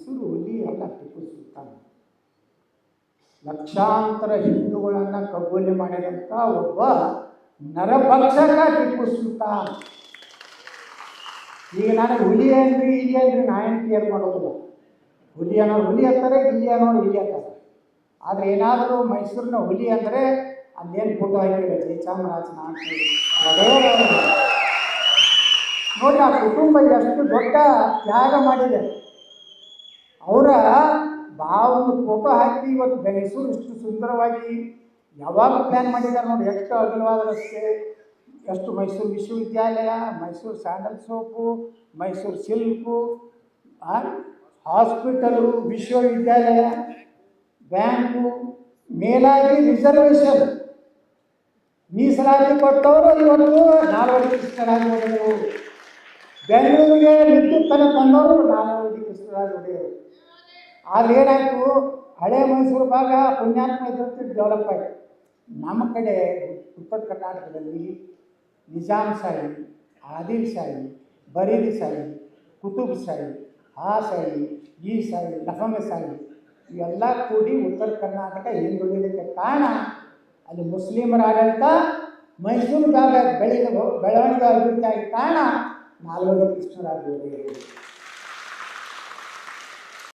ಮೈಸೂರು ಹುಲಿ ಅಲ್ಲ ಟಿಪ್ಪು ಸುಲ್ತಾನ್ ಲಕ್ಷಾಂತರ ಹಿಂದೂಗಳನ್ನು ಕಗ್ಗೊಲೆ ಮಾಡಿದಂತ ಒಬ್ಬ ನರಭಕ್ಷಕ ಟಿಪ್ಪು ಸುಲ್ತಾನ್ ಈಗ ನಾನು ಹುಲಿ ಅಂದ್ರೆ ಇಲ್ಲಿ ಅಂದ್ರಿ ನಾ ಏನು ಕೇರ್ ಮಾಡೋದಿಲ್ಲ ಹುಲಿ ಅನ್ನೋರು ಹುಲಿ ಅಂತಾರೆ ಇಲ್ಲಿ ಅನ್ನೋರು ಇಲ್ಲಿ ಅಂತಾರೆ. ಆದರೆ ಏನಾದರೂ ಮೈಸೂರಿನ ಹುಲಿ ಅಂದ್ರೆ ಅಲ್ಲೇನು ಫೋಟೋ ಹಾಕಿದ್ರೆ? ಜಯಚಾಮರಾಜನ ನೋಡಿ ಆ ಕುಟುಂಬ ಎಷ್ಟು ದೊಡ್ಡ ತ್ಯಾಗ ಮಾಡಿದೆ ಅವರ ಒಂದು ಫೋಟೋ ಹಾಕಿ ಇವತ್ತು ಮೈಸೂರು ಇಷ್ಟು ಸುಂದರವಾಗಿ ಯಾವಾಗ ಪ್ಲ್ಯಾನ್ ಮಾಡಿದ್ದಾರೆ ನೋಡಿ, ಎಷ್ಟು ಅಗಲವಾದ ರಸ್ತೆ, ಎಷ್ಟು ಮೈಸೂರು ವಿಶ್ವವಿದ್ಯಾಲಯ, Mysuru sandal soap, Mysuru silk hospital ವಿಶ್ವವಿದ್ಯಾಲಯ, ಬ್ಯಾಂಕು, ಮೇಲಾಗಿ ರಿಸರ್ವೇಷನ್ ಮೀಸಲಾಗಿ ಕೊಟ್ಟವರು ಇವತ್ತು ನಾಲ್ವರು ಒಡೆಯರು ಬೆಂಗಳೂರಿಗೆ ವಿದ್ಯುತ್ತನ್ನು ತಂದವರು ನಾನು ಕೃಷ್ಣರಾಜ ಒಡೆಯರು. ಆದ್ರೆ ಏನಾಯಿತು? ಹಳೆ ಮೈಸೂರು ಭಾಗ ಪುಣ್ಯಾತ್ಮ ಇದ್ದಂತೆ ಡೆವಲಪ್ ಆಯಿತು. ನಮ್ಮ ಕಡೆ ಉತ್ತರ ಕರ್ನಾಟಕದಲ್ಲಿ ನಿಜಾಮ್ ಶಾಹಿ ಆದಿಲ್ ಶಾಹಿ ಬರೀದಿ ಶಾಹಿ ಕುತುಬ್ ಶಾಹಿ ಆ ಶಾಹಿ ಈ ಶಾಹಿ ಲಫಂಗ ಶಾಹಿ ಇವೆಲ್ಲ ಕೂಡಿ ಉತ್ತರ ಕರ್ನಾಟಕ ಹಿಂದುಳಿದಕ್ಕೆ ಕಾರಣ? ಅಲ್ಲಿ ಮುಸ್ಲಿಮರ ಮೈಸೂರು ಭಾಗ ಬೆಳೆದ ಬೆಳವಣಿಗೆ ಅಭಿವೃದ್ಧಿಯಾಗಿ ಕಾರಣ? ನಾಲ್ವಡಿ ಕೃಷ್ಣರಾಜ ಒಡೆಯರು